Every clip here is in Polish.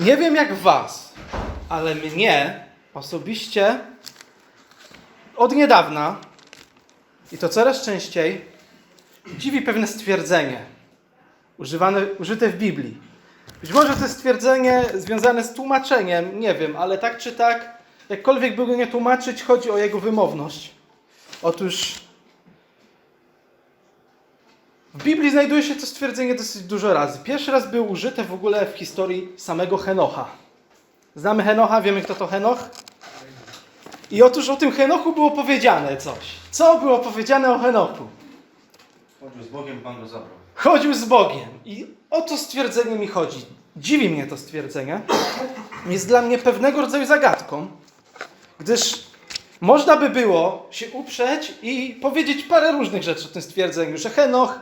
Nie wiem jak was, ale mnie osobiście od niedawna i to coraz częściej dziwi pewne stwierdzenie używane, użyte w Biblii. Być może to jest stwierdzenie związane z tłumaczeniem, nie wiem, ale tak czy tak, jakkolwiek by go nie tłumaczyć, chodzi o jego wymowność. Otóż w Biblii znajduje się to stwierdzenie dosyć dużo razy. Pierwszy raz było użyte w ogóle w historii samego Henocha. Znamy Henocha, wiemy kto to Henoch? I otóż o tym Henochu było powiedziane coś. Co było powiedziane o Henochu? Chodził z Bogiem, Pan go zabrał. Chodził z Bogiem. I o to stwierdzenie mi chodzi. Dziwi mnie to stwierdzenie. Jest dla mnie pewnego rodzaju zagadką, gdyż można by było się uprzeć i powiedzieć parę różnych rzeczy o tym stwierdzeniu, że Henoch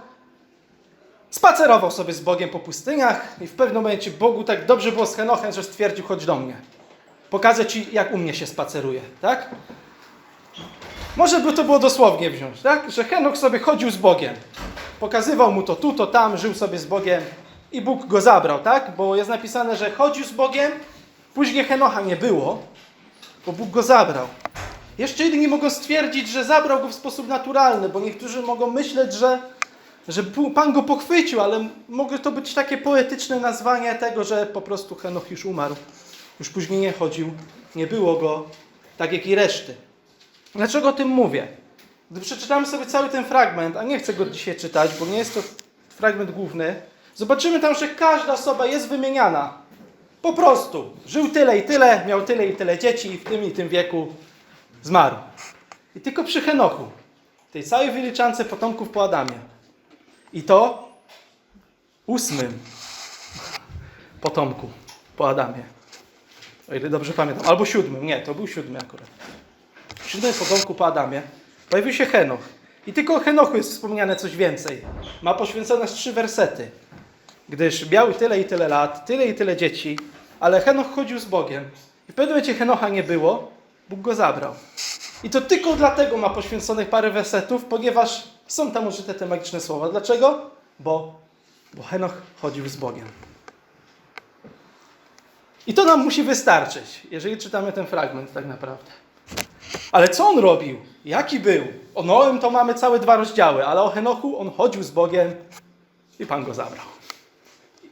spacerował sobie z Bogiem po pustyniach i w pewnym momencie Bogu tak dobrze było z Henochem, że stwierdził, chodź do mnie. Pokażę Ci, jak u mnie się spaceruje, tak? Może by to było dosłownie wziąć, tak? Że Henoch sobie chodził z Bogiem. Pokazywał mu to tu, to tam, żył sobie z Bogiem i Bóg go zabrał, tak? Bo jest napisane, że chodził z Bogiem, później Henocha nie było, bo Bóg go zabrał. Jeszcze inni mogą stwierdzić, że zabrał go w sposób naturalny, bo niektórzy mogą myśleć, że, że Pan go pochwycił, ale mogło to być takie poetyczne nazwanie tego, że po prostu Henoch już umarł. Już później nie chodził, nie było go, tak jak i reszty. Dlaczego o tym mówię? Gdy przeczytamy sobie cały ten fragment, a nie chcę go dzisiaj czytać, bo nie jest to fragment główny, zobaczymy tam, że każda osoba jest wymieniana. Po prostu. Żył tyle i tyle, miał tyle i tyle dzieci i w tym i tym wieku zmarł. I tylko przy Henochu, tej całej wyliczance potomków po Adamie. I to ósmym potomku po Adamie. O ile dobrze pamiętam. Albo siódmym. Nie, to był siódmy akurat. W siódmym potomku po Adamie pojawił się Henoch. I tylko o Henochu jest wspomniane coś więcej. Ma poświęcone trzy wersety. Gdyż miał tyle i tyle lat, tyle i tyle dzieci, ale Henoch chodził z Bogiem. I w pewnym momencie Henocha nie było, Bóg go zabrał. I to tylko dlatego ma poświęconych parę wersetów, ponieważ są tam użyte te magiczne słowa. Dlaczego? Bo, bo Henoch chodził z Bogiem. I to nam musi wystarczyć, jeżeli czytamy ten fragment tak naprawdę. Ale co on robił? Jaki był? O Noem to mamy całe dwa rozdziały, ale o Henochu on chodził z Bogiem i Pan go zabrał.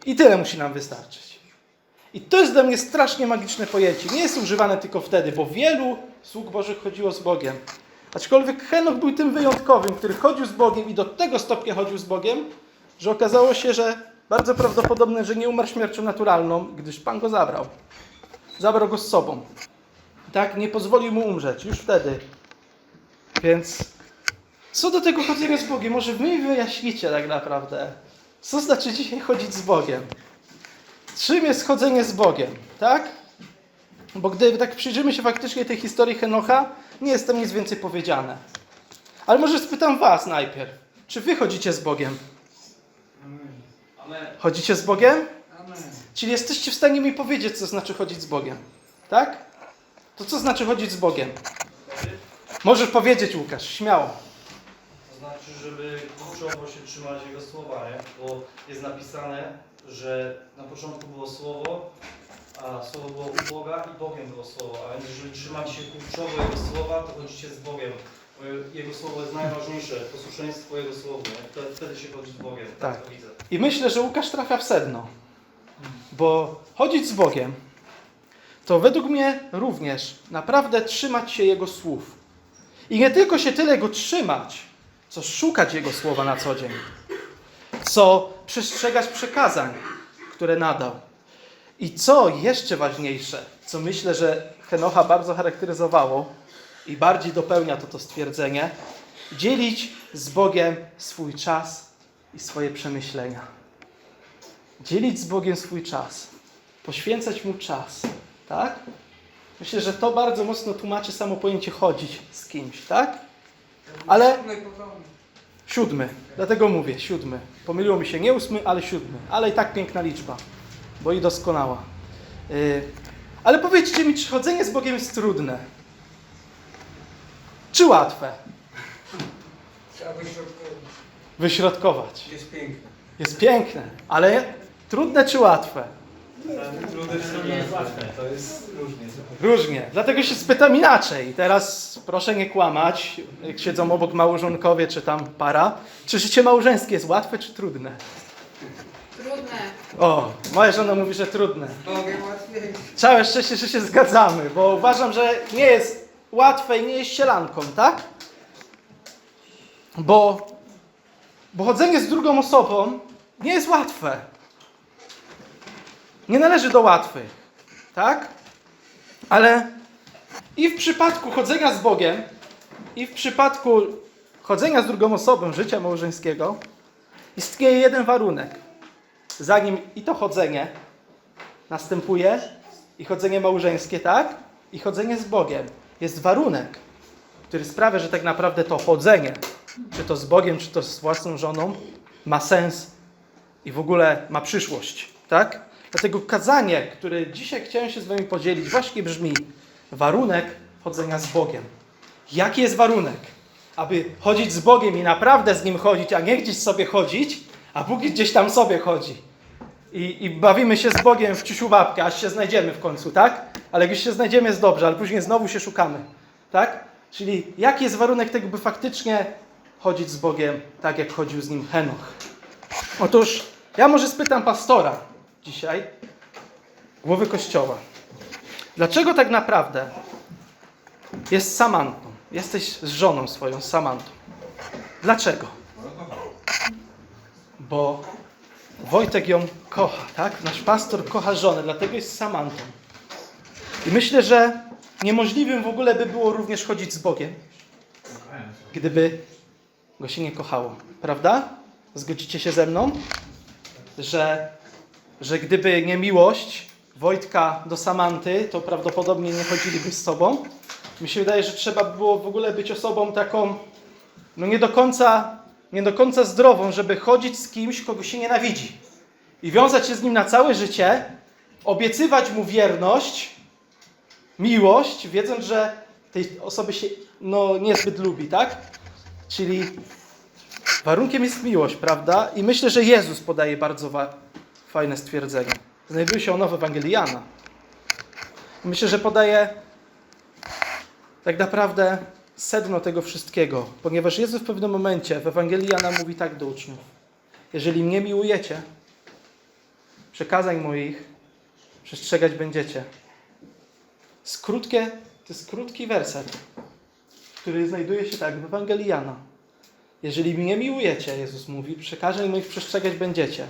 I tyle musi nam wystarczyć. I to jest dla mnie strasznie magiczne pojęcie. Nie jest używane tylko wtedy, bo wielu sług Bożych chodziło z Bogiem. Aczkolwiek Henoch był tym wyjątkowym, który chodził z Bogiem i do tego stopnia chodził z Bogiem, że okazało się, że bardzo prawdopodobne, że nie umarł śmiercią naturalną, gdyż Pan go zabrał. Zabrał go z sobą. Tak, nie pozwolił mu umrzeć, już wtedy. Więc co do tego chodzenia z Bogiem, może wy wyjaśnicie tak naprawdę, co znaczy dzisiaj chodzić z Bogiem? Czym jest chodzenie z Bogiem, tak? Bo gdy tak przyjrzymy się faktycznie tej historii Henocha, nie jest tam nic więcej powiedziane. Ale może spytam was najpierw, czy wy chodzicie z Bogiem? Amen. Chodzicie z Bogiem? Amen. Czyli jesteście w stanie mi powiedzieć, co znaczy chodzić z Bogiem. Tak? To co znaczy chodzić z Bogiem? Możesz powiedzieć, Łukasz, śmiało. To znaczy, żeby kurczowo się trzymać Jego słowa, nie? Bo jest napisane, że na początku było Słowo, a Słowo było u Boga i Bogiem było Słowo. A więc jeżeli trzymać się kurczowo Jego słowa, to chodzicie z Bogiem. Bo Jego Słowo jest najważniejsze, posłuszeństwo Jego Słowu? Wtedy, się chodzi z Bogiem. Tak. to widzę. I myślę, że Łukasz trafia w sedno. Bo chodzić z Bogiem to według mnie również naprawdę trzymać się Jego słów. I nie tylko się tyle Go trzymać, co szukać Jego słowa na co dzień. Co przestrzegać przekazań, które nadał. I co jeszcze ważniejsze, co myślę, że Henocha bardzo charakteryzowało i bardziej dopełnia to to stwierdzenie, dzielić z Bogiem swój czas i swoje przemyślenia. Dzielić z Bogiem swój czas. Poświęcać Mu czas. Tak? Myślę, że to bardzo mocno tłumaczy samo pojęcie chodzić z kimś, tak? Ale- Siódmy. Dlatego mówię, siódmy. Pomyliło mi się nie ósmy, ale siódmy. Ale i tak piękna liczba, bo i doskonała. Yy, ale powiedzcie mi, czy chodzenie z Bogiem jest trudne? Czy łatwe? Trzeba wyśrodkować. Wyśrodkować. Jest piękne. Jest piękne, ale trudne czy łatwe? To nie jest łatwe, to jest różnie. Różnie. Dlatego się spytam inaczej. Teraz proszę nie kłamać, jak siedzą obok małżonkowie czy tam para. Czy życie małżeńskie jest łatwe czy trudne? Trudne. O, moja żona mówi, że trudne. Bogiem łatwiej. Całe szczęście, że się zgadzamy, bo uważam, że nie jest łatwe i nie jest sielanką, tak? Bo, bo chodzenie z drugą osobą nie jest łatwe. Nie należy do łatwych, tak? Ale i w przypadku chodzenia z Bogiem, i w przypadku chodzenia z drugą osobą życia małżeńskiego istnieje jeden warunek. Zanim i to chodzenie następuje i chodzenie małżeńskie, tak? I chodzenie z Bogiem. Jest warunek, który sprawia, że tak naprawdę to chodzenie, czy to z Bogiem, czy to z własną żoną, ma sens i w ogóle ma przyszłość, tak? Dlatego kazanie, które dzisiaj chciałem się z Wami podzielić, właśnie brzmi warunek chodzenia z Bogiem. Jaki jest warunek? Aby chodzić z Bogiem i naprawdę z Nim chodzić, a nie gdzieś sobie chodzić, a Bóg gdzieś tam sobie chodzi i, i bawimy się z Bogiem w ciusiu babkę, aż się znajdziemy w końcu, tak? Ale jak już się znajdziemy jest dobrze, ale później znowu się szukamy, tak? Czyli jaki jest warunek tego, by faktycznie chodzić z Bogiem tak, jak chodził z nim Henoch? Otóż ja może spytam pastora dzisiaj, głowy kościoła. Dlaczego tak naprawdę jest Samantą? Jesteś z żoną swoją, Samantą. Dlaczego? Bo Wojtek ją kocha, tak? Nasz pastor kocha żonę, dlatego jest Samantą. I myślę, że niemożliwym w ogóle by było również chodzić z Bogiem, gdyby go się nie kochało. Prawda? Zgodzicie się ze mną? Że, że gdyby nie miłość Wojtka do Samanty, to prawdopodobnie nie chodziliby z sobą. Mi się wydaje, że trzeba było w ogóle być osobą taką, no nie do końca, nie do końca zdrową, żeby chodzić z kimś, kogo się nienawidzi. I wiązać się z nim na całe życie, obiecywać mu wierność, miłość, wiedząc, że tej osoby się no, niezbyt lubi, tak? Czyli warunkiem jest miłość, prawda? I myślę, że Jezus podaje bardzo fajne stwierdzenie. Znajduje się ono w Ewangelii Jana. Myślę, że podaje tak naprawdę sedno tego wszystkiego, ponieważ Jezus w pewnym momencie w Ewangelii Jana mówi tak do uczniów. Jeżeli mnie miłujecie, przekazań moich przestrzegać będziecie. Skrótkie, to jest krótki werset, który znajduje się tak w Ewangelii Jana. Jeżeli mnie miłujecie, Jezus mówi, przekażeń moich przestrzegać będziecie.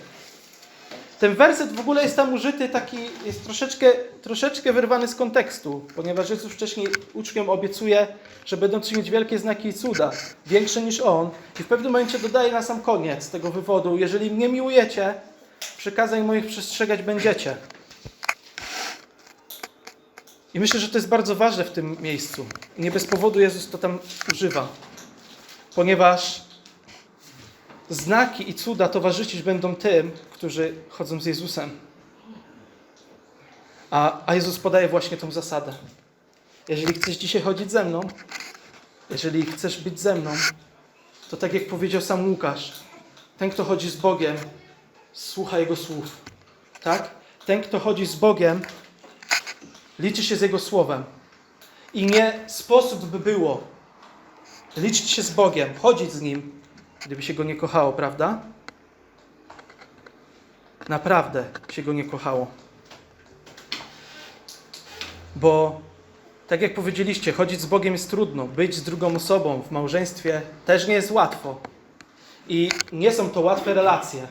Ten werset w ogóle jest tam użyty taki, jest troszeczkę, troszeczkę wyrwany z kontekstu, ponieważ Jezus wcześniej uczniom obiecuje, że będą czynić wielkie znaki i cuda, większe niż On. I w pewnym momencie dodaje na sam koniec tego wywodu, jeżeli mnie miłujecie, przykazań moich przestrzegać będziecie. I myślę, że to jest bardzo ważne w tym miejscu. Nie bez powodu Jezus to tam używa. Ponieważ znaki i cuda towarzyszyć będą tym, którzy chodzą z Jezusem. A, a Jezus podaje właśnie tą zasadę. Jeżeli chcesz dzisiaj chodzić ze mną, jeżeli chcesz być ze mną, to tak jak powiedział sam Łukasz, ten, kto chodzi z Bogiem, słucha Jego słów. Tak? Ten, kto chodzi z Bogiem, liczy się z Jego słowem. I nie sposób by było liczyć się z Bogiem, chodzić z Nim, gdyby się Go nie kochało, prawda? Naprawdę się Go nie kochało. Bo tak jak powiedzieliście, chodzić z Bogiem jest trudno, być z drugą osobą w małżeństwie też nie jest łatwo. I nie są to łatwe relacje.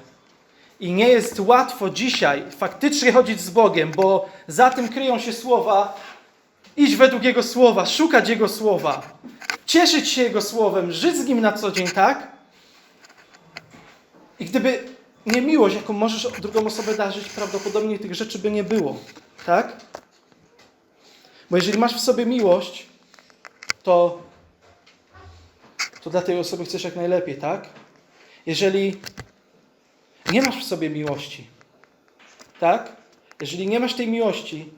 I nie jest łatwo dzisiaj faktycznie chodzić z Bogiem, bo za tym kryją się słowa, iść według Jego słowa, szukać Jego słowa, cieszyć się Jego słowem, żyć z Nim na co dzień, tak? I gdyby nie miłość, jaką możesz drugą osobę darzyć, prawdopodobnie tych rzeczy by nie było, tak? Bo jeżeli masz w sobie miłość, to, to dla tej osoby chcesz jak najlepiej, tak? Jeżeli nie masz w sobie miłości, tak? Jeżeli nie masz tej miłości,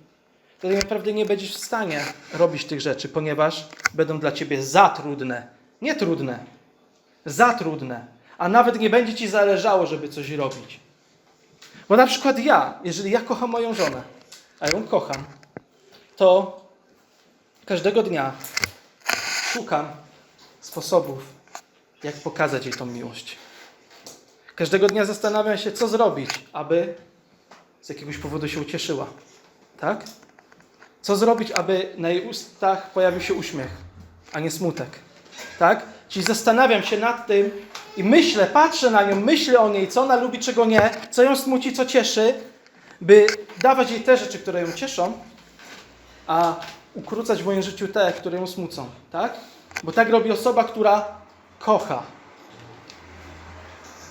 to tak naprawdę nie będziesz w stanie robić tych rzeczy, ponieważ będą dla ciebie za trudne. Nie trudne, za trudne. A nawet nie będzie ci zależało, żeby coś robić. Bo na przykład ja, jeżeli ja kocham moją żonę, a ją kocham, to każdego dnia szukam sposobów, jak pokazać jej tą miłość. Każdego dnia zastanawiam się, co zrobić, aby z jakiegoś powodu się ucieszyła. Tak? Co zrobić, aby na jej ustach pojawił się uśmiech, a nie smutek. Tak? Czyli zastanawiam się nad tym i myślę, patrzę na nią, myślę o niej, co ona lubi, czego nie, co ją smuci, co cieszy, by dawać jej te rzeczy, które ją cieszą, a ukrócać w moim życiu te, które ją smucą. Tak? Bo tak robi osoba, która kocha.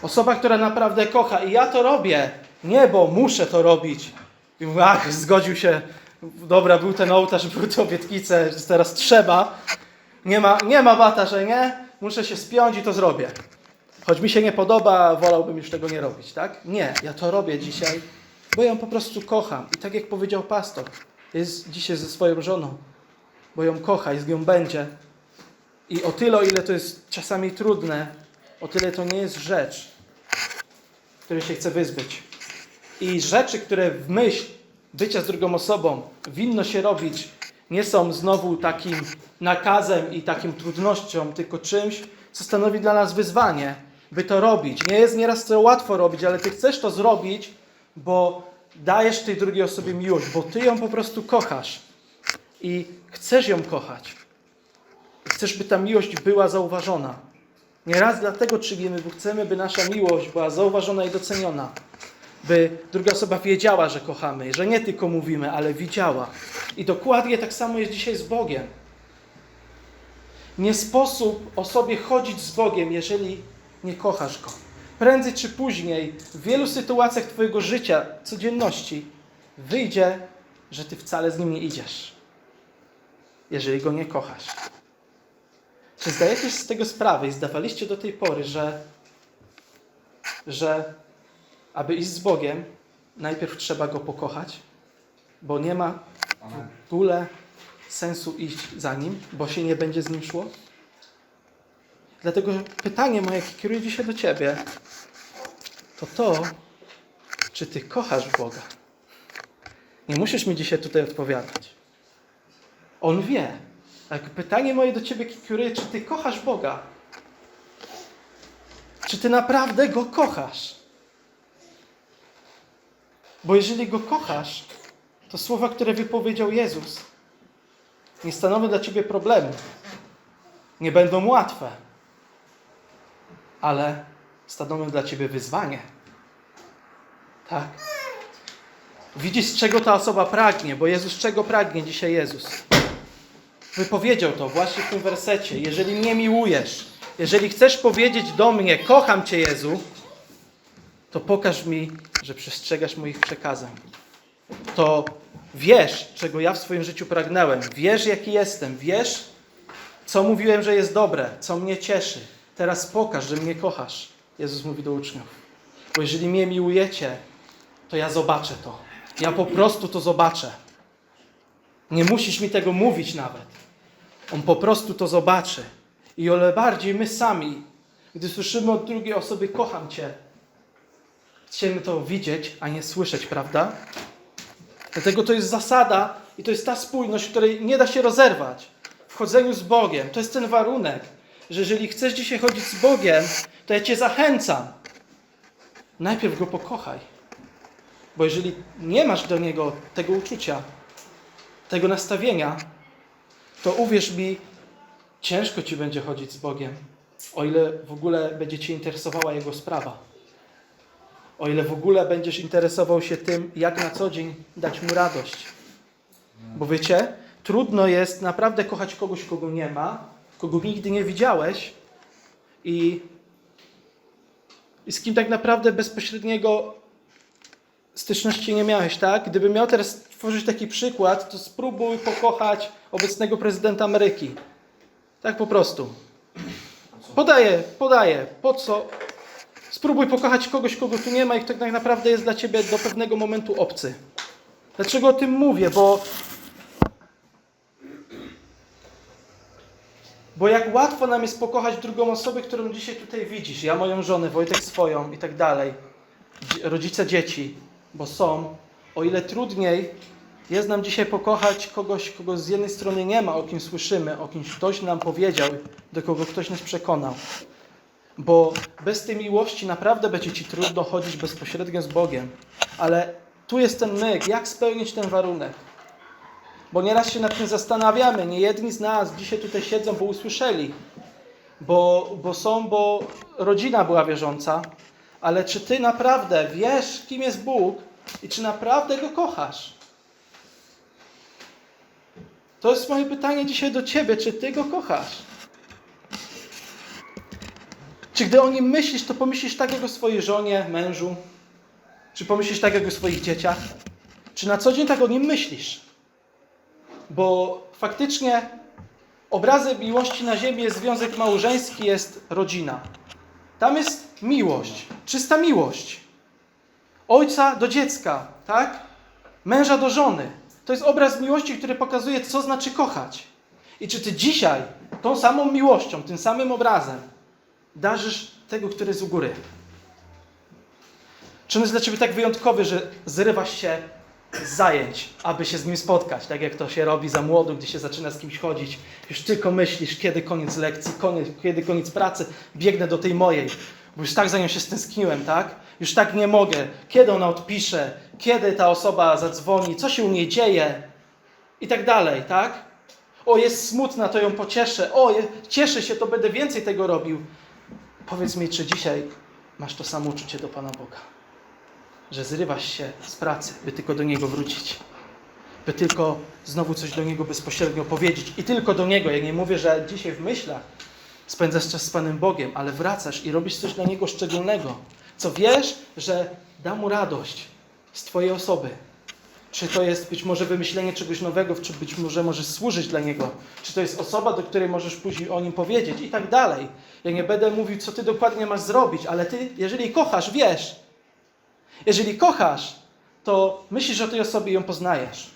Osoba, która naprawdę kocha. I ja to robię. Nie, bo muszę to robić. I mówię, ach, zgodził się. Dobra, był ten ołtarz, były te obietnice, teraz trzeba. Nie ma, nie ma bata, że nie. Muszę się spiąć i to zrobię. Choć mi się nie podoba, wolałbym już tego nie robić, tak? Nie, ja to robię dzisiaj, bo ją po prostu kocham. I tak jak powiedział pastor, jest dzisiaj ze swoją żoną, bo ją kocha i z nią będzie. I o tyle, o ile to jest czasami trudne, o tyle to nie jest rzecz, której się chce wyzbyć. I rzeczy, które w myśl bycia z drugą osobą winno się robić, nie są znowu takim nakazem i takim trudnością, tylko czymś, co stanowi dla nas wyzwanie, by to robić. Nie jest nieraz to łatwo robić, ale ty chcesz to zrobić, bo dajesz tej drugiej osobie miłość, bo ty ją po prostu kochasz i chcesz ją kochać. Chcesz, by ta miłość była zauważona. Nieraz dlatego czynimy, bo chcemy, by nasza miłość była zauważona i doceniona. By druga osoba wiedziała, że kochamy, że nie tylko mówimy, ale widziała. I dokładnie tak samo jest dzisiaj z Bogiem. Nie sposób o sobie chodzić z Bogiem, jeżeli nie kochasz Go. Prędzej czy później, w wielu sytuacjach Twojego życia, codzienności, wyjdzie, że Ty wcale z Nim nie idziesz, jeżeli Go nie kochasz. Czy zdajecie sobie z tego sprawę i zdawaliście do tej pory, że, że aby iść z Bogiem, najpierw trzeba Go pokochać, bo nie ma w ogóle sensu iść za Nim, bo się nie będzie z Nim szło? Dlatego pytanie moje, jakie kieruję dzisiaj do Ciebie, to to, czy Ty kochasz Boga? Nie musisz mi dzisiaj tutaj odpowiadać. On wie. Tak, pytanie moje do Ciebie kieruję, czy Ty kochasz Boga? Czy Ty naprawdę Go kochasz? Bo jeżeli Go kochasz, to słowa, które wypowiedział Jezus, nie stanowią dla Ciebie problemu. Nie będą łatwe, ale stanowią dla Ciebie wyzwanie. Tak. Widzisz, czego ta osoba pragnie, bo Jezus czego pragnie dzisiaj Jezus? Wypowiedział to właśnie w tym wersecie. Jeżeli mnie miłujesz, jeżeli chcesz powiedzieć do mnie, kocham Cię Jezu, to pokaż mi, że przestrzegasz moich przekazań. To wiesz, czego ja w swoim życiu pragnąłem. Wiesz, jaki jestem. Wiesz, co mówiłem, że jest dobre, co mnie cieszy. Teraz pokaż, że mnie kochasz. Jezus mówi do uczniów. Bo jeżeli mnie miłujecie, to ja zobaczę to. Ja po prostu to zobaczę. Nie musisz mi tego mówić nawet. On po prostu to zobaczy. I o ile bardziej my sami, gdy słyszymy od drugiej osoby kocham Cię, chcemy to widzieć, a nie słyszeć, prawda? Dlatego to jest zasada i to jest ta spójność, której nie da się rozerwać w chodzeniu z Bogiem. To jest ten warunek, że jeżeli chcesz dzisiaj chodzić z Bogiem, to ja Cię zachęcam. Najpierw Go pokochaj. Bo jeżeli nie masz do Niego tego uczucia, tego nastawienia, to uwierz mi, ciężko Ci będzie chodzić z Bogiem, o ile w ogóle będzie Cię interesowała Jego sprawa. O ile w ogóle będziesz interesował się tym, jak na co dzień dać Mu radość. Bo wiecie, trudno jest naprawdę kochać kogoś, kogo nie ma, kogo nigdy nie widziałeś i, i z kim tak naprawdę bezpośredniego styczności nie miałeś, tak? Gdybym miał teraz tworzyć taki przykład, to spróbuj pokochać obecnego prezydenta Ameryki. Tak po prostu. Podaję, podaję. Po co? Spróbuj pokochać kogoś, kogo tu nie ma i kto tak naprawdę jest dla ciebie do pewnego momentu obcy. Dlaczego o tym mówię? Bo Bo jak łatwo nam jest pokochać drugą osobę, którą dzisiaj tutaj widzisz. Ja moją żonę, Wojtek swoją i tak dalej. rodzice dzieci, bo są, o ile trudniej jest nam dzisiaj pokochać kogoś, kogo z jednej strony nie ma, o kim słyszymy, o kimś ktoś nam powiedział, do kogo ktoś nas przekonał. Bo bez tej miłości naprawdę będzie ci trudno chodzić bezpośrednio z Bogiem. Ale tu jest ten myk, jak spełnić ten warunek. Bo nieraz się nad tym zastanawiamy. Nie jedni z nas dzisiaj tutaj siedzą, bo usłyszeli, bo, bo są, bo rodzina była wierząca. Ale czy ty naprawdę wiesz, kim jest Bóg i czy naprawdę go kochasz? To jest moje pytanie dzisiaj do ciebie. Czy ty go kochasz? Czy gdy o nim myślisz, to pomyślisz tak jak o swojej żonie, mężu? Czy pomyślisz tak jak o swoich dzieciach? Czy na co dzień tak o nim myślisz? Bo faktycznie obrazem miłości na ziemi jest związek małżeński, jest rodzina. Tam jest miłość, czysta miłość. Ojca do dziecka, tak? Męża do żony. To jest obraz miłości, który pokazuje, co znaczy kochać. I czy ty dzisiaj tą samą miłością, tym samym obrazem darzysz tego, który jest u góry? Czy on jest dla ciebie tak wyjątkowy, że zrywasz się zajęć, aby się z nim spotkać, tak jak to się robi za młodu, gdy się zaczyna z kimś chodzić. Już tylko myślisz, kiedy koniec lekcji, koniec, kiedy koniec pracy, biegnę do tej mojej, bo już tak za nią się stęskniłem, tak? Już tak nie mogę. Kiedy ona odpisze, kiedy ta osoba zadzwoni, co się u niej dzieje i tak dalej, tak? O, jest smutna, to ją pocieszę. O, cieszę się, to będę więcej tego robił. Powiedz mi, czy dzisiaj masz to samo uczucie do Pana Boga? Że zrywasz się z pracy, by tylko do Niego wrócić. By tylko znowu coś do Niego bezpośrednio powiedzieć. I tylko do Niego. Ja nie mówię, że dzisiaj w myślach spędzasz czas z Panem Bogiem, ale wracasz i robisz coś dla Niego szczególnego. Co wiesz, że da Mu radość z Twojej osoby. Czy to jest być może wymyślenie czegoś nowego, czy być może możesz służyć dla Niego. Czy to jest osoba, do której możesz później o Nim powiedzieć i tak dalej. Ja nie będę mówił, co Ty dokładnie masz zrobić, ale Ty, jeżeli kochasz, wiesz. Jeżeli kochasz, to myślisz o tej osobie i ją poznajesz.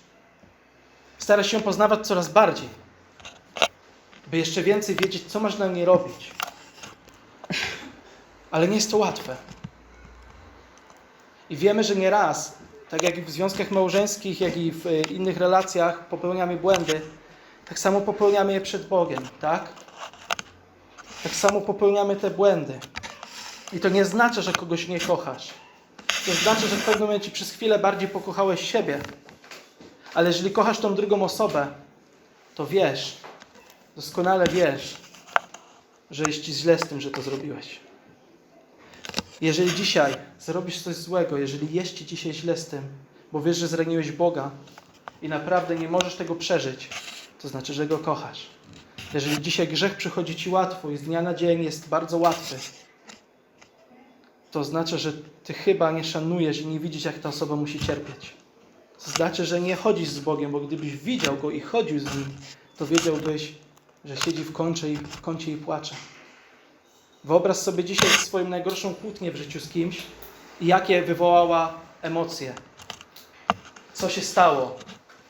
Starasz się ją poznawać coraz bardziej, by jeszcze więcej wiedzieć, co masz dla niej robić. Ale nie jest to łatwe. I wiemy, że nie raz, tak jak i w związkach małżeńskich, jak i w e, innych relacjach popełniamy błędy, tak samo popełniamy je przed Bogiem, tak? Tak samo popełniamy te błędy. I to nie znaczy, że kogoś nie kochasz. To znaczy, że w pewnym momencie przez chwilę bardziej pokochałeś siebie. Ale jeżeli kochasz tą drugą osobę, to wiesz, doskonale wiesz, że jest ci źle z tym, że to zrobiłeś. Jeżeli dzisiaj zrobisz coś złego, jeżeli jest ci dzisiaj źle z tym, bo wiesz, że zraniłeś Boga i naprawdę nie możesz tego przeżyć, to znaczy, że Go kochasz. Jeżeli dzisiaj grzech przychodzi ci łatwo i z dnia na dzień jest bardzo łatwy, to znaczy, że ty chyba nie szanujesz i nie widzisz, jak ta osoba musi cierpieć. To znaczy, że nie chodzisz z Bogiem, bo gdybyś widział Go i chodził z Nim, to wiedziałbyś, że siedzi w kącie i, w kącie i płacze. Wyobraź sobie dzisiaj swoją najgorszą kłótnię w życiu z kimś i jakie wywołała emocje. Co się stało?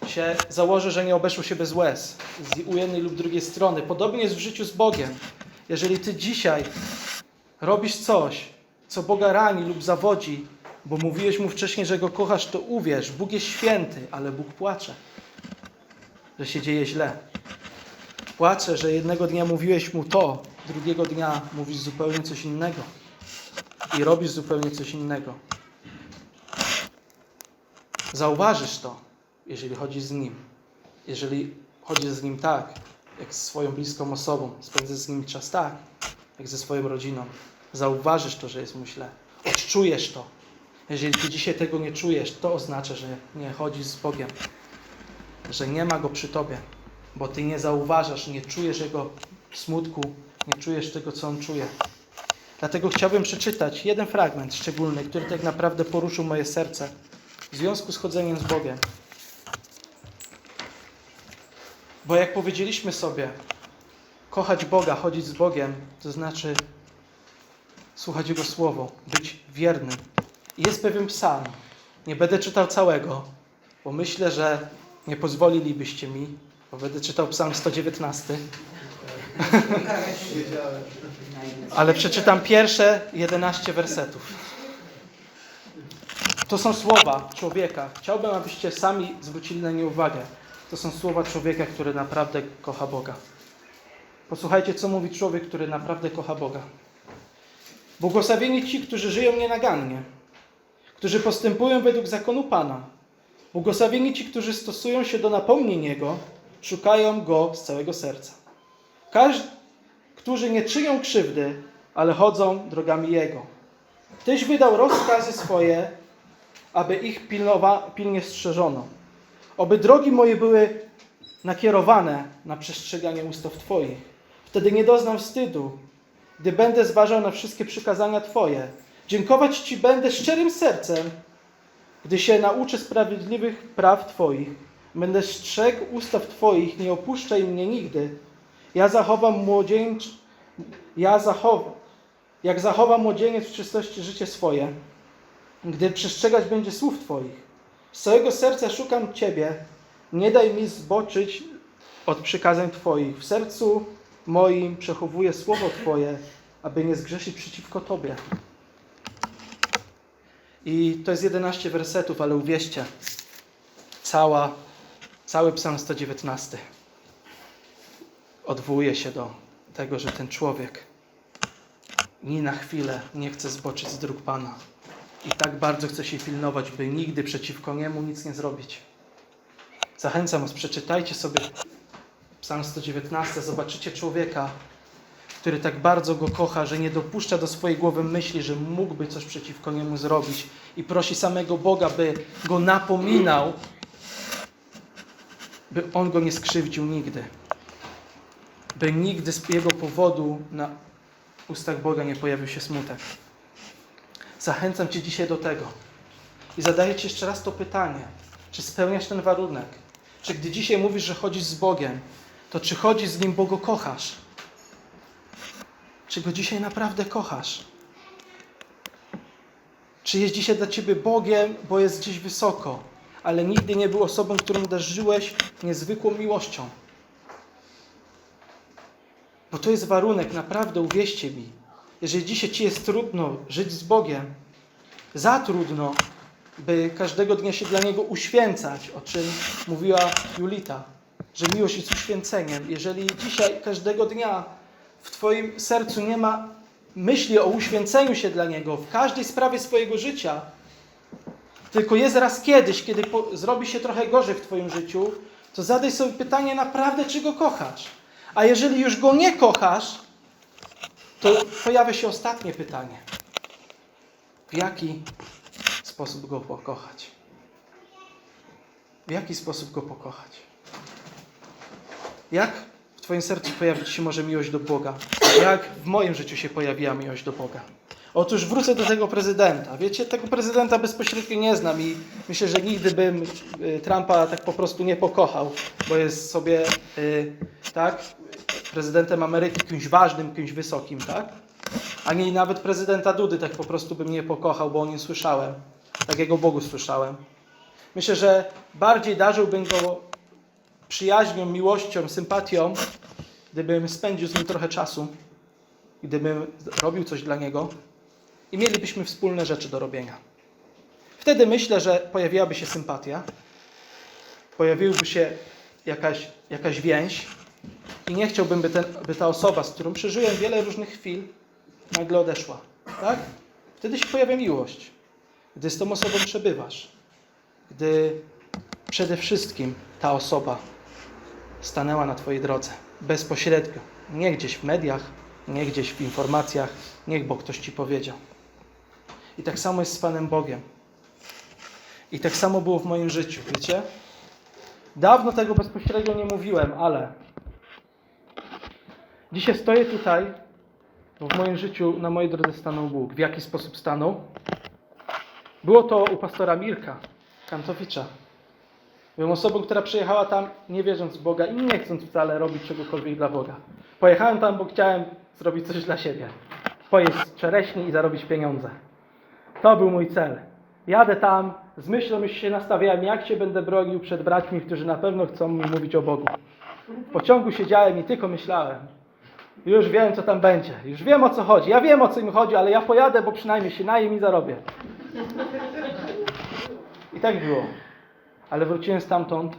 Się założę, że nie obeszło się bez łez z jednej lub drugiej strony. Podobnie jest w życiu z Bogiem. Jeżeli ty dzisiaj robisz coś, co Boga rani lub zawodzi, bo mówiłeś mu wcześniej, że go kochasz, to uwierz, Bóg jest święty, ale Bóg płacze, że się dzieje źle. Płacze, że jednego dnia mówiłeś mu to, drugiego dnia mówisz zupełnie coś innego i robisz zupełnie coś innego. Zauważysz to, jeżeli chodzisz z nim. Jeżeli chodzisz z nim tak, jak z swoją bliską osobą, spędzasz z nim czas tak, jak ze swoją rodziną. Zauważysz to, że jest mu źle. Odczujesz to. Jeżeli ty dzisiaj tego nie czujesz, to oznacza, że nie chodzisz z Bogiem. Że nie ma go przy tobie, bo ty nie zauważasz, nie czujesz jego smutku, nie czujesz tego, co on czuje. Dlatego chciałbym przeczytać jeden fragment szczególny, który tak naprawdę poruszył moje serce w związku z chodzeniem z Bogiem. Bo jak powiedzieliśmy sobie, kochać Boga, chodzić z Bogiem, to znaczy słuchać Jego słowo, być wiernym. Jest pewien psalm. Nie będę czytał całego, bo myślę, że nie pozwolilibyście mi, bo będę czytał psalm 119. Ale przeczytam pierwsze 11 wersetów. To są słowa człowieka. Chciałbym, abyście sami zwrócili na nie uwagę. To są słowa człowieka, który naprawdę kocha Boga. Posłuchajcie, co mówi człowiek, który naprawdę kocha Boga. Błogosławieni ci, którzy żyją nienagannie, którzy postępują według zakonu Pana. Błogosławieni ci, którzy stosują się do napomnień Jego, szukają Go z całego serca. Każdy, którzy nie czynią krzywdy, ale chodzą drogami Jego. Tyś wydał rozkazy swoje, aby ich pilnowa, pilnie strzeżono. Oby drogi moje były nakierowane na przestrzeganie ustaw Twoich. Wtedy nie doznam wstydu, gdy będę zważał na wszystkie przykazania Twoje. Dziękować Ci będę szczerym sercem, gdy się nauczę sprawiedliwych praw Twoich. Będę strzegł ustaw Twoich, nie opuszczaj mnie nigdy. Ja zachowam młodzieńcz, ja zachowam, jak zachowa młodzieniec w czystości życie swoje, gdy przestrzegać będzie słów Twoich. Z całego serca szukam Ciebie, nie daj mi zboczyć od przykazań Twoich. W sercu moim przechowuję słowo Twoje, aby nie zgrzeszyć przeciwko Tobie. I to jest 11 wersetów, ale uwierzcie, cała, cały psalm 119 odwołuje się do tego, że ten człowiek ni na chwilę nie chce zboczyć z dróg Pana. I tak bardzo chce się pilnować, by nigdy przeciwko niemu nic nie zrobić. Zachęcam Was, przeczytajcie sobie Psalm 119, zobaczycie człowieka, który tak bardzo go kocha, że nie dopuszcza do swojej głowy myśli, że mógłby coś przeciwko niemu zrobić i prosi samego Boga, by go napominał, by on go nie skrzywdził nigdy. By nigdy z jego powodu na ustach Boga nie pojawił się smutek. Zachęcam Cię dzisiaj do tego. I zadaję Ci jeszcze raz to pytanie. Czy spełniasz ten warunek? Czy gdy dzisiaj mówisz, że chodzisz z Bogiem, to czy chodzisz z Nim, bo Go kochasz? Czy Go dzisiaj naprawdę kochasz? Czy jest dzisiaj dla Ciebie Bogiem, bo jest gdzieś wysoko, ale nigdy nie był osobą, którą darzyłeś niezwykłą miłością? Bo to jest warunek, naprawdę uwierzcie mi. Jeżeli dzisiaj Ci jest trudno żyć z Bogiem, za trudno, by każdego dnia się dla Niego uświęcać, o czym mówiła Julita, że miłość jest uświęceniem. Jeżeli dzisiaj każdego dnia w Twoim sercu nie ma myśli o uświęceniu się dla Niego w każdej sprawie swojego życia, tylko jest raz kiedyś, kiedy zrobi się trochę gorzej w Twoim życiu, to zadaj sobie pytanie naprawdę, czy Go kochasz. A jeżeli już Go nie kochasz, to pojawia się ostatnie pytanie. W jaki sposób Go pokochać? W jaki sposób Go pokochać? Jak w Twoim sercu pojawić się może miłość do Boga? Jak w moim życiu się pojawiła miłość do Boga? Otóż wrócę do tego prezydenta. Wiecie, tego prezydenta bezpośrednio nie znam i myślę, że nigdy bym y, Trumpa tak po prostu nie pokochał, bo jest sobie, y, tak, prezydentem Ameryki, kimś ważnym, kimś wysokim, tak? Ani nawet prezydenta Dudy tak po prostu bym nie pokochał, bo o nim słyszałem. Tak jak o Bogu słyszałem. Myślę, że bardziej darzyłbym go przyjaźnią, miłością, sympatią, gdybym spędził z nim trochę czasu, gdybym robił coś dla niego i mielibyśmy wspólne rzeczy do robienia. Wtedy myślę, że pojawiłaby się sympatia, pojawiłaby się jakaś, jakaś więź i nie chciałbym, by, ten, by ta osoba, z którą przeżyłem wiele różnych chwil, nagle odeszła. Tak? Wtedy się pojawia miłość. Gdy z tą osobą przebywasz. Gdy przede wszystkim ta osoba stanęła na Twojej drodze. Bezpośrednio. Nie gdzieś w mediach, nie gdzieś w informacjach, niech bo ktoś Ci powiedział. I tak samo jest z Panem Bogiem. I tak samo było w moim życiu, wiecie? Dawno tego bezpośrednio nie mówiłem, ale dzisiaj stoję tutaj, bo w moim życiu na mojej drodze stanął Bóg. W jaki sposób stanął? Było to u pastora Mirka Kantowicza. Byłem osobą, która przyjechała tam nie wierząc w Boga i nie chcąc wcale robić czegokolwiek dla Boga. Pojechałem tam, bo chciałem zrobić coś dla siebie. Pojeść czereśni i zarobić pieniądze. To był mój cel. Jadę tam, z myślą już się nastawiałem, jak się będę bronił przed braćmi, którzy na pewno chcą mi mówić o Bogu. W pociągu siedziałem i tylko myślałem. Już wiem, co tam będzie. Już wiem, o co chodzi. Ja wiem, o co im chodzi, ale ja pojadę, bo przynajmniej się najem i zarobię. I tak było. Ale wróciłem stamtąd,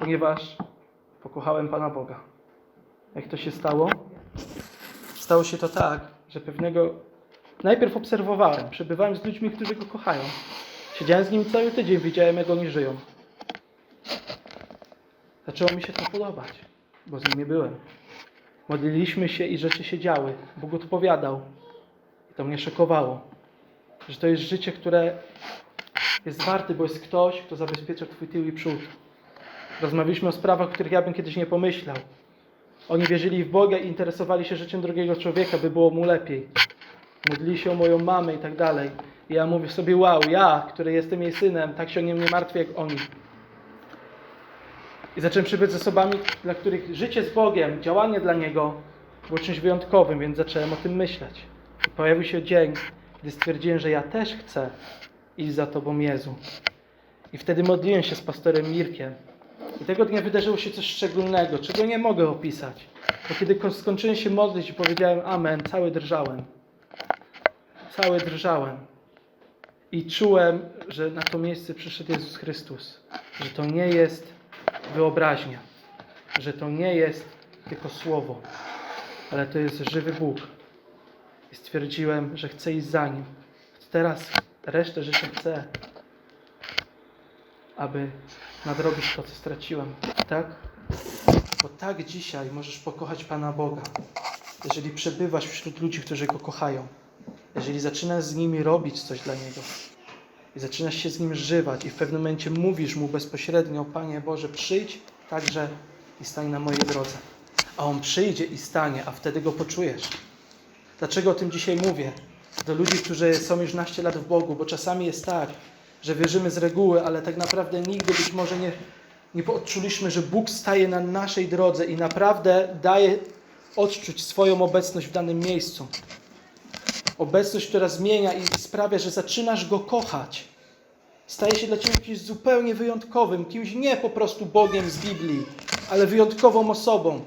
ponieważ pokochałem Pana Boga. Jak to się stało? Stało się to tak, że pewnego. Najpierw obserwowałem, przebywałem z ludźmi, którzy go kochają. Siedziałem z nimi cały tydzień, widziałem, jak oni żyją. Zaczęło mi się to podobać, bo z nimi byłem. Modliliśmy się i rzeczy się działy. Bóg odpowiadał. I to mnie szokowało, że to jest życie, które jest warte, bo jest ktoś, kto zabezpiecza Twój tył i przód. Rozmawialiśmy o sprawach, o których ja bym kiedyś nie pomyślał. Oni wierzyli w Boga i interesowali się życiem drugiego człowieka, by było mu lepiej. Modlili się o moją mamę i tak dalej. I ja mówię sobie, wow, ja, który jestem jej synem, tak się o nie nie martwię jak oni. I zacząłem przybyć z osobami, dla których życie z Bogiem, działanie dla Niego było czymś wyjątkowym, więc zacząłem o tym myśleć. I pojawił się dzień, gdy stwierdziłem, że ja też chcę iść za Tobą, Jezu. I wtedy modliłem się z pastorem Mirkiem. I tego dnia wydarzyło się coś szczególnego, czego nie mogę opisać. Bo kiedy ko- skończyłem się modlić i powiedziałem Amen, cały drżałem. Cały drżałem. I czułem, że na to miejsce przyszedł Jezus Chrystus. Że to nie jest wyobraźnia. Że to nie jest tylko słowo. Ale to jest żywy Bóg. I stwierdziłem, że chcę iść za Nim. Teraz resztę życia chcę, aby nadrobić to, co straciłem. Tak? Bo tak dzisiaj możesz pokochać Pana Boga, jeżeli przebywasz wśród ludzi, którzy Go kochają. Jeżeli zaczynasz z nimi robić coś dla Niego. I zaczynasz się z Nim żywać i w pewnym momencie mówisz Mu bezpośrednio, Panie Boże, przyjdź także i stań na mojej drodze. A On przyjdzie i stanie, a wtedy Go poczujesz. Dlaczego o tym dzisiaj mówię? Do ludzi, którzy są już naście lat w Bogu, bo czasami jest tak, że wierzymy z reguły, ale tak naprawdę nigdy być może nie, nie odczuliśmy, że Bóg staje na naszej drodze i naprawdę daje odczuć swoją obecność w danym miejscu. Obecność, która zmienia i sprawia, że zaczynasz Go kochać. Staje się dla Ciebie kimś zupełnie wyjątkowym, kimś nie po prostu Bogiem z Biblii, ale wyjątkową osobą.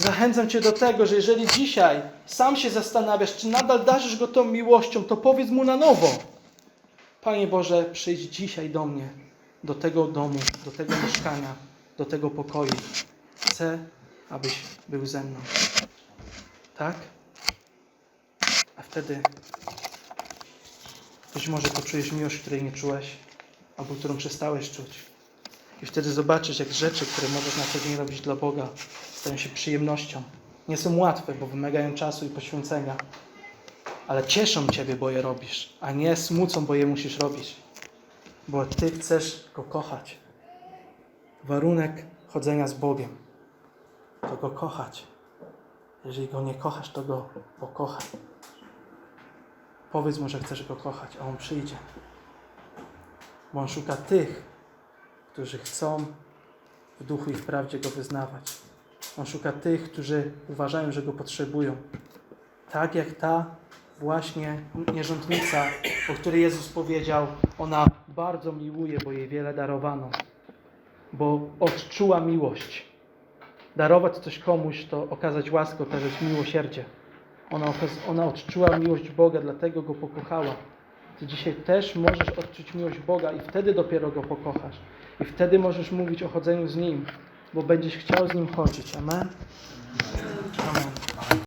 Zachęcam Cię do tego, że jeżeli dzisiaj sam się zastanawiasz, czy nadal darzysz Go tą miłością, to powiedz Mu na nowo. Panie Boże, przyjdź dzisiaj do mnie, do tego domu, do tego mieszkania, do tego pokoju. Chcę, abyś był ze mną. Tak? A wtedy być może poczujesz miłość, której nie czułeś, albo którą przestałeś czuć. I wtedy zobaczysz, jak rzeczy, które możesz na co dzień robić dla Boga, stają się przyjemnością. Nie są łatwe, bo wymagają czasu i poświęcenia, ale cieszą Ciebie, bo je robisz, a nie smucą, bo je musisz robić. Bo Ty chcesz Go kochać. Warunek chodzenia z Bogiem to Go kochać. Jeżeli Go nie kochasz, to Go pokochaj. Powiedz Mu, że chcesz Go kochać, a On przyjdzie. Bo On szuka tych, którzy chcą w duchu i w prawdzie Go wyznawać. On szuka tych, którzy uważają, że Go potrzebują. Tak jak ta właśnie nierządnica, o której Jezus powiedział, ona bardzo miłuje, bo jej wiele darowano. Bo odczuła miłość. Darować coś komuś to okazać łaskę, okazać miłosierdzie. Ona, ona odczuła miłość Boga, dlatego Go pokochała. Ty dzisiaj też możesz odczuć miłość Boga i wtedy dopiero Go pokochasz. I wtedy możesz mówić o chodzeniu z Nim, bo będziesz chciał z Nim chodzić. Amen? Amen.